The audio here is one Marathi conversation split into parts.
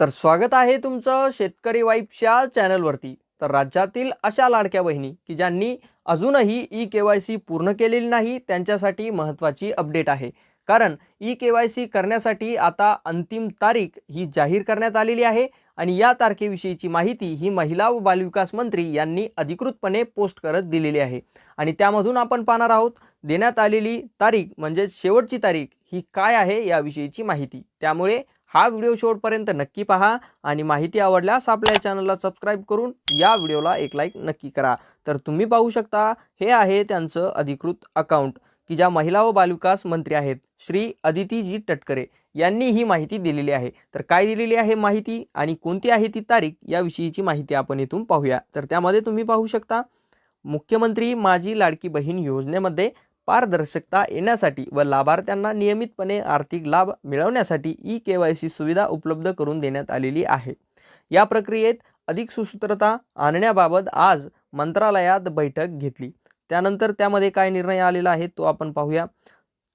तर स्वागत आहे तुमचं शेतकरी वाईफच्या चॅनलवरती. तर राज्यातील अशा लाडक्या बहिणी की ज्यांनी अजूनही ई के वाय सी पूर्ण केलेली नाही त्यांच्यासाठी महत्त्वाची अपडेट आहे. कारण ई के वाय सी करण्यासाठी आता अंतिम तारीख ही जाहीर करण्यात आलेली आहे आणि या तारखेविषयीची माहिती ही महिला व बालविकास मंत्री यांनी अधिकृतपणे पोस्ट करत दिलेली आहे. आणि त्यामधून आपण पाहणार आहोत देण्यात आलेली तारीख म्हणजेच शेवटची तारीख ही काय आहे याविषयीची माहिती. त्यामुळे हा व्हिडिओ शेवटपर्यंत नक्की पहा आणि माहिती आवडल्यास आपल्या चॅनलला सबस्क्राईब करून या व्हिडिओला एक लाईक नक्की करा. तर तुम्ही पाहू शकता हे आहे त्यांचं अधिकृत अकाउंट की ज्या महिला व बालविकास मंत्री आहेत श्री अदितीजी टटकरे यांनी ही माहिती दिलेली आहे. तर काय दिलेली आहे माहिती आणि कोणती आहे ती तारीख याविषयीची माहिती आपण इथून पाहूया. तर त्यामध्ये तुम्ही पाहू शकता मुख्यमंत्री माझी लाडकी बहीण योजनेमध्ये पारदर्शकता येण्यासाठी व लाभार्थ्यांना नियमितपणे आर्थिक लाभ मिळवण्यासाठी ई के वाय सी सुविधा उपलब्ध करून देण्यात आलेली आहे. या प्रक्रियेत अधिक सुसूत्रता आणण्याबाबत आज मंत्रालयात बैठक घेतली. त्यानंतर त्यामध्ये काय निर्णय आलेला आहे तो आपण पाहूया.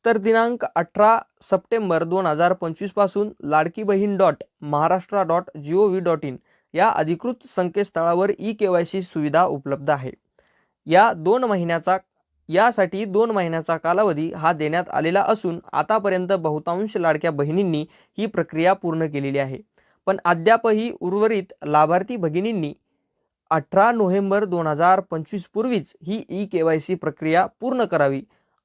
तर दिनांक अठरा सप्टेंबर दोन हजार पंचवीसपासून Ladki Bahin dot Maharashtra dot G O V dot in या अधिकृत संकेतस्थळावर ई के वाय सी सुविधा उपलब्ध आहे. या दोन महिन्याचा यासाठी दोन महिन्याचा कालावधी हा देण्यात आलेला असून आतापर्यंत बहुतांश लाडक्या बहिणींनी ही प्रक्रिया पूर्ण केलेली आहे. पण अद्यापही उर्वरित लाभार्थी भगिनींनी अठरा नोव्हेंबर दोन हजार पंचवीस पूर्वीच ही ई के वाय सी प्रक्रिया पूर्ण करावी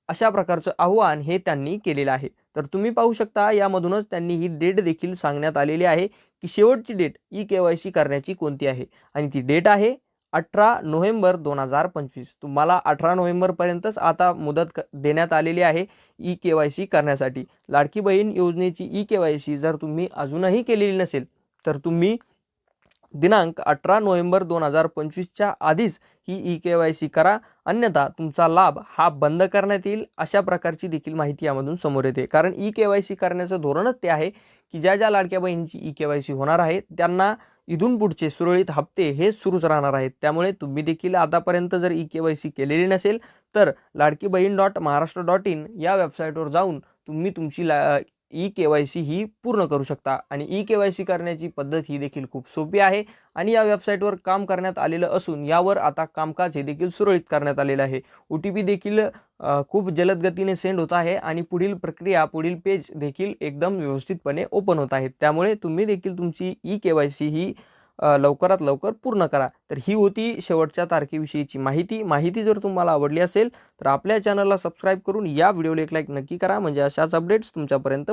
अशा प्रकारचं आव्हान हे त्यांनी केलेलं आहे. तर तुम्ही पाहू शकता यामधूनच त्यांनी ही डेट देखील सांगण्यात आलेली आहे की शेवटची date E K Y C करण्याची कोणती आहे. आणि ती डेट आहे अठरा नोव्हेंबर दोन हजार पंचवीस. तुम्हाला अठरा नोव्हेंबरपर्यंतच आता मुदत क देण्यात आलेली आहे ई के वाय सी करण्यासाठी. लाडकी बहीण योजनेची ई के वाय सी जर तुम्ही अजूनही केलेली नसेल तर तुम्ही दिनांक अठरा नोव्हेंबर दोन हजार पंचवीसच्या आधीच ही ई के वाय सी करा. अन्यथा तुमचा लाभ हा बंद करण्यात येईल अशा प्रकारची देखील माहिती यामधून समोर येते. कारण ई के वाय सी करण्याचं धोरणच ते आहे की ज्या ज्या लाडक्या बहिणीची ई के वाय सी होणार आहे त्यांना इथून पुढचे सुरळीत हप्ते हे सुरूच राहणार आहेत. त्यामुळे तुम्ही देखील आतापर्यंत जर ई के वाय सी केलेली नसेल तर लाडकी Bahin dot Maharashtra dot in या वेबसाईटवर जाऊन तुम्ही तुमची ला ई के वाय सी ही पूर्ण करू शकता. आणि ई के वाय सी करण्याची पद्धत ही देखील खूप सोपी आहे. आणि या वेबसाईटवर काम करण्यात आलेलं असून यावर आता कामकाज हे देखील सुरळीत करण्यात आलेलं आहे. ओ टी पी देखील खूप जलद गतीने सेंड होत आहे आणि पुढील प्रक्रिया पुढील पेज देखील एकदम व्यवस्थितपणे ओपन होत आहेत. त्यामुळे तुम्ही देखील तुमची ई के वाय सी ही लवकरात लवकर पूर्ण करा. तर ही होती शेवटच्या तारखेविषयीची माहिती. माहिती जर तुम्हाला आवडली असेल तर आपल्या चॅनलला सबस्क्राईब करून या व्हिडिओला एक लाईक नक्की करा. म्हणजे अशाच अपडेट्स तुमच्यापर्यंत